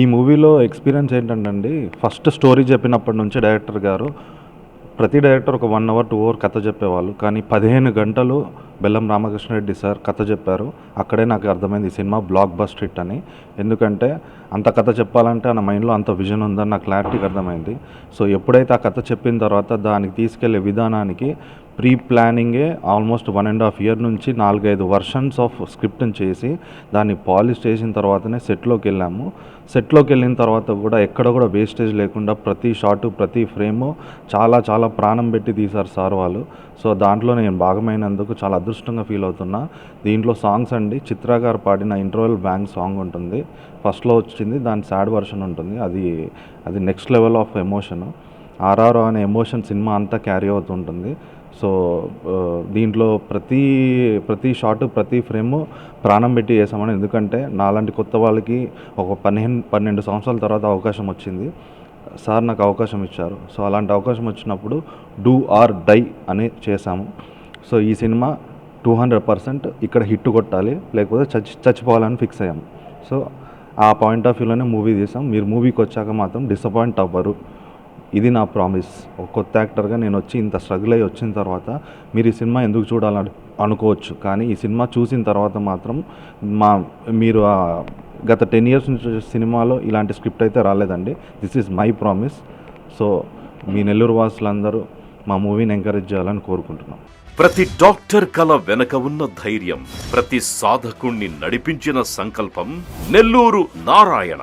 ఈ మూవీలో ఎక్స్పీరియన్స్ ఏంటంటే అండి ఫస్ట్ స్టోరీ చెప్పినప్పటి నుంచి డైరెక్టర్ గారు ప్రతి డైరెక్టర్ ఒక వన్ అవర్ టూ అవర్ కథ చెప్పేవాళ్ళు. కానీ పదిహేను గంటలు బెల్లం రామకృష్ణారెడ్డి సార్ కథ చెప్పారు. అక్కడే నాకు అర్థమైంది ఈ సినిమా బ్లాక్ బస్ట్ హిట్ అని. ఎందుకంటే అంత కథ చెప్పాలంటే నా మైండ్లో అంత విజన్ ఉందని నాకు క్లారిటీగా అర్థమైంది. సో ఎప్పుడైతే ఆ కథ చెప్పిన తర్వాత దానికి తీసుకెళ్ళే విధానానికి pre ప్లానింగే almost one and half year నుంచి నాలుగైదు వర్షన్స్ ఆఫ్ స్క్రిప్ట్ని చేసి దాన్ని పాలిష్ చేసిన తర్వాతనే సెట్లోకి వెళ్ళాము. సెట్లోకి వెళ్ళిన తర్వాత కూడా ఎక్కడ కూడా వేస్టేజ్ లేకుండా ప్రతి షాటు ప్రతి ఫ్రేము చాలా చాలా ప్రాణం పెట్టి తీశారు సార్ వాళ్ళు. సో దాంట్లో నేను భాగమైనందుకు చాలా అదృష్టంగా ఫీల్ అవుతున్నా. దీంట్లో సాంగ్స్ అండి. చిత్ర గారు పాడిన ఇంటర్వెల్ బ్యాంక్ సాంగ్ ఉంటుంది. ఫస్ట్లో వచ్చింది దాని సాడ్ వర్షన్ ఉంటుంది. అది అది next level of emotion. RR అనే ఎమోషన్ సినిమా అంతా క్యారీ అవుతుంటుంది. సో దీంట్లో ప్రతి ప్రతి షాట్ ప్రతి ఫ్రేమ్ ప్రాణం పెట్టి చేసామని. ఎందుకంటే నాలాంటి కొత్త వాళ్ళకి ఒక పన్నెండు పన్నెండు సంవత్సరాల తర్వాత అవకాశం వచ్చింది. సార్ నాకు అవకాశం ఇచ్చారు. సో అలాంటి అవకాశం వచ్చినప్పుడు డూ ఆర్ డై అని చేశాము. సో ఈ సినిమా టూ హండ్రెడ్ పర్సెంట్ ఇక్కడ హిట్ కొట్టాలి. లేకపోతే చచ్చి చచ్చిపోవాలని ఫిక్స్ అయ్యాము సో ఆ పాయింట్ ఆఫ్ వ్యూలోనే మూవీ తీసాం. మీరు మూవీకి వచ్చాక మాత్రం డిసప్పాయింట్ అవ్వరు. ఇది నా ప్రామిస్. ఒక కొత్త యాక్టర్గా నేను వచ్చి ఇంత స్ట్రగుల్ అయ్యి వచ్చిన తర్వాత మీరు ఈ సినిమా ఎందుకు చూడాలని అనుకోవచ్చు. కానీ ఈ సినిమా చూసిన తర్వాత మాత్రం మా మీరు గత టెన్ ఇయర్స్ నుంచి వచ్చే సినిమాలో ఇలాంటి స్క్రిప్ట్ అయితే రాలేదండి. This is my promise. So మీ నెల్లూరు వాసులందరూ మా మూవీని ఎంకరేజ్ చేయాలని కోరుకుంటున్నాం. ప్రతి డాక్టర్ కల వెనక ఉన్న ధైర్యం ప్రతి సాధకుణ్ణి నడిపించిన సంకల్పం నెల్లూరు నారాయణ.